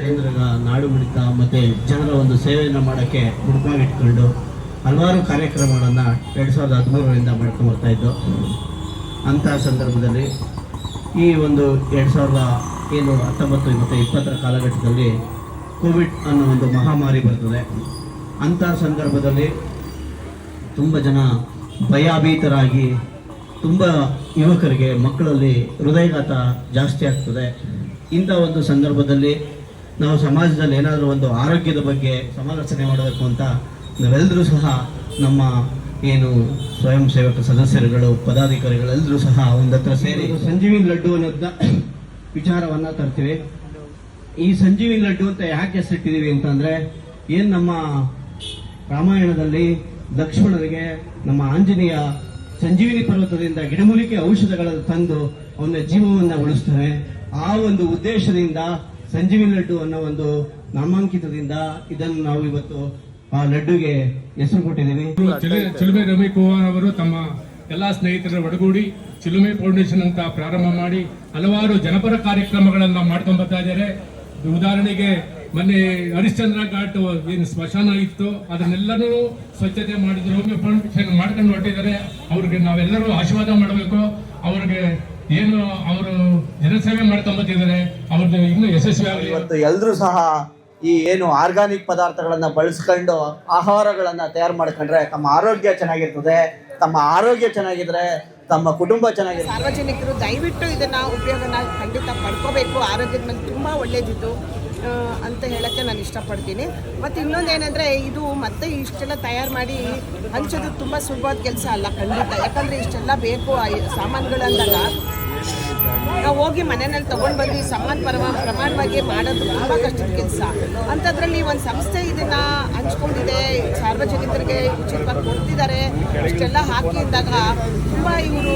ಕೇಂದ್ರದ ನಾಡು ಮಿಡಿತ ಮತ್ತೆ ಜನರ ಒಂದು ಸೇವೆಯನ್ನು ಮಾಡೋಕ್ಕೆ ಹುಡುಕಾಗಿಟ್ಕೊಂಡು ಹಲವಾರು ಕಾರ್ಯಕ್ರಮಗಳನ್ನು ಎರಡು ಸಾವಿರದ ಹದಿಮೂರರಿಂದ ಮಾಡ್ಕೊಂಡು ಬರ್ತಾ ಇದ್ದು, ಅಂತಹ ಸಂದರ್ಭದಲ್ಲಿ ಈ ಒಂದು ಎರಡು ಸಾವಿರದ ಏನು ಹತ್ತೊಂಬತ್ತು ಮತ್ತು ಇಪ್ಪತ್ತರ ಕಾಲಘಟ್ಟದಲ್ಲಿ ಕೋವಿಡ್ ಅನ್ನೋ ಒಂದು ಮಹಾಮಾರಿ ಬರ್ತದೆ. ಅಂತಹ ಸಂದರ್ಭದಲ್ಲಿ ತುಂಬ ಜನ ಭಯಭೀತರಾಗಿ ತುಂಬ ಯುವಕರಿಗೆ ಮಕ್ಕಳಲ್ಲಿ ಹೃದಯಘಾತ ಜಾಸ್ತಿ ಆಗ್ತದೆ. ಇಂಥ ಒಂದು ಸಂದರ್ಭದಲ್ಲಿ ನಾವು ಸಮಾಜದಲ್ಲಿ ಏನಾದರೂ ಒಂದು ಆರೋಗ್ಯದ ಬಗ್ಗೆ ಸಮಾಲೋಚನೆ ಮಾಡಬೇಕು ಅಂತ ನಾವೆಲ್ಲರೂ ಸಹ ನಮ್ಮ ಏನು ಸ್ವಯಂ ಸೇವಕ ಸದಸ್ಯರುಗಳು ಪದಾಧಿಕಾರಿಗಳೆಲ್ಲರೂ ಸಹ ಒಂದತ್ರ ಸೇರಿ ಸಂಜೀವಿನಿ ಲಡ್ಡು ಅನ್ನೋದ ವಿಚಾರವನ್ನ ತರ್ತೀವಿ. ಈ ಸಂಜೀವಿನಿ ಲಡ್ಡು ಅಂತ ಯಾಕೆ ಹೆಸರಿಟ್ಟಿದ್ದೀವಿ ಅಂತಂದ್ರೆ, ಏನು ನಮ್ಮ ರಾಮಾಯಣದಲ್ಲಿ ಲಕ್ಷ್ಮಣನಿಗೆ ನಮ್ಮ ಆಂಜನೇಯ ಸಂಜೀವಿನಿ ಪರ್ವತದಿಂದ ಗಿಡಮೂಲಿಕೆ ಔಷಧಗಳನ್ನು ತಂದು ಅವನ ಜೀವವನ್ನು ಉಳಿಸ್ತಾರೆ. ಆ ಒಂದು ಉದ್ದೇಶದಿಂದ ಸಂಜೀವಿನಿ ಲಡ್ಡು ಅನ್ನೋ ಒಂದು ನಾಮಾಂಕಿತದಿಂದ ಇದನ್ನು ನಾವು ಇವತ್ತು ಆ ಲಡ್ಡುಗೆ ಹೆಸರು ಕೊಟ್ಟಿದ್ದೀವಿ. ಚಿಲು- ಚಿಲುಮೆ ರವಿ ಕುಮಾರ್ ಅವರು ತಮ್ಮ ಎಲ್ಲಾ ಸ್ನೇಹಿತರ ಒಡಗೂಡಿ ಚಿಲುಮೆ ಫೌಂಡೇಶನ್ ಅಂತ ಪ್ರಾರಂಭ ಮಾಡಿ ಹಲವಾರು ಜನಪರ ಕಾರ್ಯಕ್ರಮಗಳನ್ನು ಮಾಡ್ಕೊಂಡ್ ಬರ್ತಾ ಇದ್ದಾರೆ. ಉದಾಹರಣೆಗೆ ಮೊನ್ನೆ ಹರಿಶ್ಚಂದ್ರ ಘಾಟ್ ಏನು ಸ್ಮಶಾನ ಇತ್ತು ಅದನ್ನೆಲ್ಲರೂ ಸ್ವಚ್ಛತೆ ಮಾಡಿದ್ರು. ಹೋಮಿಯೋ ಫೌಂಡೇಶನ್ ಮಾಡ್ಕೊಂಡು ಹೊರಟಿದ್ದಾರೆ. ಅವ್ರಿಗೆ ನಾವೆಲ್ಲರೂ ಆಶೀರ್ವಾದ ಮಾಡಬೇಕು. ಅವ್ರಿಗೆ ಏನು ಅವರು ಜನಸೇವೆ ಮಾಡ್ಕೊಂಬತ್ತಿದ್ದಾರೆ ಅವ್ರದ್ದು ಇನ್ನೂ ಯಶಸ್ವಿ ಆಗಲಿ. ಇವತ್ತು ಎಲ್ಲರೂ ಸಹ ಈ ಏನು ಆರ್ಗಾನಿಕ್ ಪದಾರ್ಥಗಳನ್ನ ಬಳಸ್ಕೊಂಡು ಆಹಾರಗಳನ್ನ ತಯಾರು ಮಾಡ್ಕೊಂಡ್ರೆ ತಮ್ಮ ಆರೋಗ್ಯ ಚೆನ್ನಾಗಿರ್ತದೆ. ತಮ್ಮ ಆರೋಗ್ಯ ಚೆನ್ನಾಗಿದ್ರೆ ತಮ್ಮ ಕುಟುಂಬ ಚೆನ್ನಾಗಿದೆ ಸಾರ್ವಜನಿಕರು ದಯವಿಟ್ಟು ಇದನ್ನ ಉಪಯೋಗನ ಖಂಡಿತ ಪಡ್ಕೋಬೇಕು. ಆರೋಗ್ಯದ ಮೇಲೆ ತುಂಬಾ ಒಳ್ಳೇದಿದ್ದು. ಆ, ಅಂತ ಹೇಳೋಕ್ಕೆ ನಾನು ಇಷ್ಟಪಡ್ತೀನಿ. ಮತ್ತು ಇನ್ನೊಂದು ಏನಂದರೆ ಇದು ಮತ್ತೆ ಇಷ್ಟೆಲ್ಲ ತಯಾರು ಮಾಡಿ ಹಂಚೋದು ತುಂಬ ಸುಲಭವಾದ ಕೆಲಸ ಅಲ್ಲ, ಖಂಡಿತ. ಯಾಕಂದರೆ ಇಷ್ಟೆಲ್ಲ ಬೇಕು, ಆ ಸಾಮಾನುಗಳು ಅಂದಾಗ ನಾವು ಹೋಗಿ ಮನೆಯಲ್ಲಿ ತೊಗೊಂಡು ಬಂದು ಈ ಸಮಾನ ಪರವ ಪ್ರಮಾಣವಾಗಿ ಮಾಡೋದು ತುಂಬ ಕಷ್ಟದ ಕೆಲಸ. ಅಂಥದ್ರಲ್ಲಿ ಒಂದು ಸಂಸ್ಥೆ ಇದನ್ನು ಹಂಚ್ಕೊಂಡಿದೆ. ಸಾರ್ವಜನಿಕರಿಗೆ ಉಚಿತವಾಗಿ ಕೊಡ್ತಿದ್ದಾರೆ. ಇಷ್ಟೆಲ್ಲ ಹಾಕಿ ಇದ್ದಾಗ ತುಂಬ ಇವರು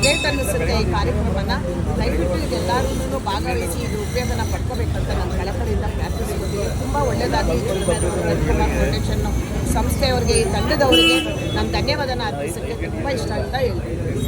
ಗ್ರೇಟ್ ಅನ್ನಿಸುತ್ತೆ ಈ ಕಾರ್ಯಕ್ರಮನ. ದಯವಿಟ್ಟು ಇದೆಲ್ಲರೂ ಭಾಗವಹಿಸಿ ಇದು ಉಪಯೋಗನ ಪಡ್ಕೋಬೇಕಂತ ನಾನು ಕಳಕಳಿಯಿಂದ ಪ್ರಾರ್ಥಿಸ್ಕೊಂಡಿದ್ದೀನಿ ತುಂಬ ಒಳ್ಳೆಯದಾಗಿ ಫೌಂಡೇಶನ್ ಸಂಸ್ಥೆಯವರಿಗೆ, ಈ ತಂಡದವರಿಗೆ. ನಾನು ಧನ್ಯವಾದನ ಅರ್ಪಿಸೋಕ್ಕೆ ತುಂಬ ಇಷ್ಟ ಅಂತ ಹೇಳ್ತೀನಿ.